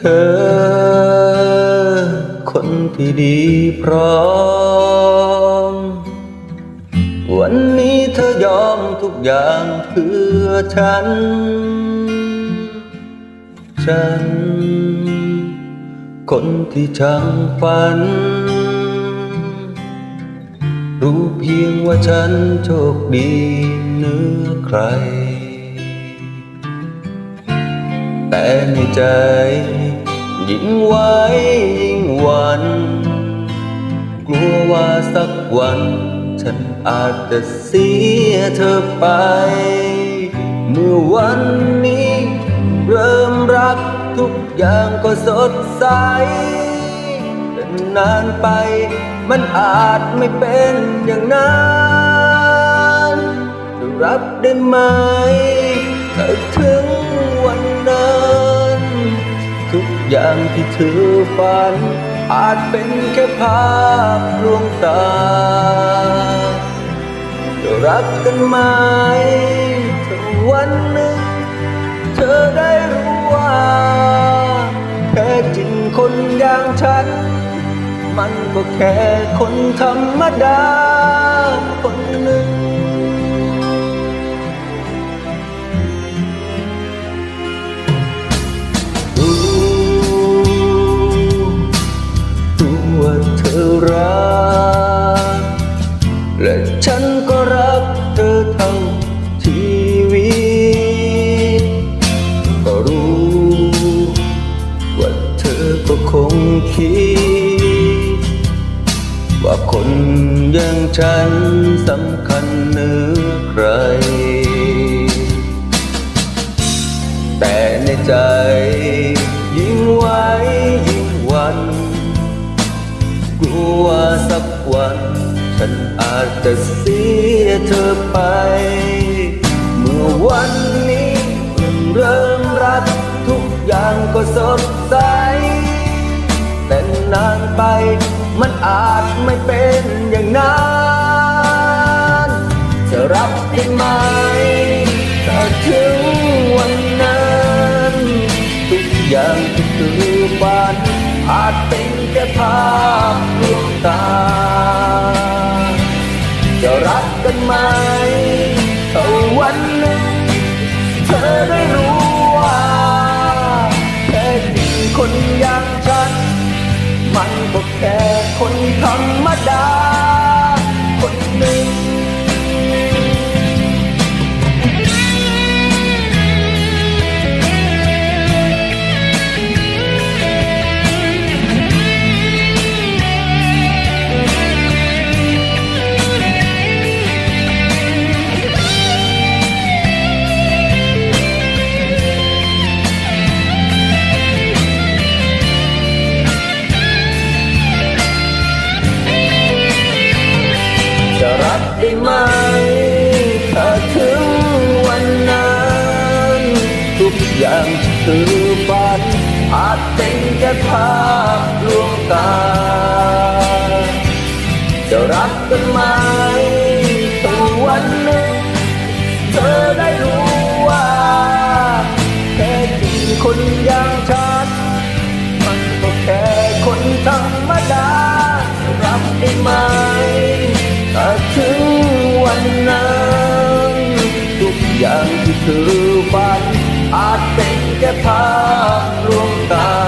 เธอ คนที่ดีพร้อม วันนี้เธอยอมทุกอย่างเพื่อฉัน ฉัน คนที่ช่างฝัน รู้เพียงว่าฉันโชคดีเหนือใครแต่ในใจ ยิ่งไว้ยิ่งหวันกลัวว่าสักวัน ฉันอาจจะเสียเธอไป เมื่อวันนี้ เริ่มรักทุกอย่างก็สดใสแต่นานไป มันอาจไม่เป็นอย่างนั้นจะรับได้ไหมถ้าถึงวันนั้น ทุกอย่างที่เธอฝัน อาจเป็นแค่ภาพลวงตาจะรักกันไหมถ้าวันหนึ่ง เธอได้รู้ว่าแท้จริงคนอย่างฉัน มันก็แค่คนธรรมดาคนหนึ่ง ฉันก็รักเธอทั้งชีวิต ก็รู้ ว่าเธอก็คงคิด ว่าคนอย่างฉันสำคัญเหนือใคร แต่ในใจยิ่งไว้ยิ่งวัน กลัวว่าสักวัน ฉันอาจจะเสียเธอไป เมื่อวันนี้เริ่มรัก ทุกอย่างก็สดใส แต่นานไปมันอาจไม่เป็นอย่างนั้นจะรับได้ไหมถ้าถึงวันนั้น ทุกอย่างที่คือฝันอาจเป็นแค่ภาพลวงตา ได้ไหมถ้าถึงวันนั้น ทุกอย่างที่คือฝันอาจเป็นแค่ภาพลวงตา จะรักกันไหม อย่างที่เธอฝันอาจเป็นแค่ภาพลวงตา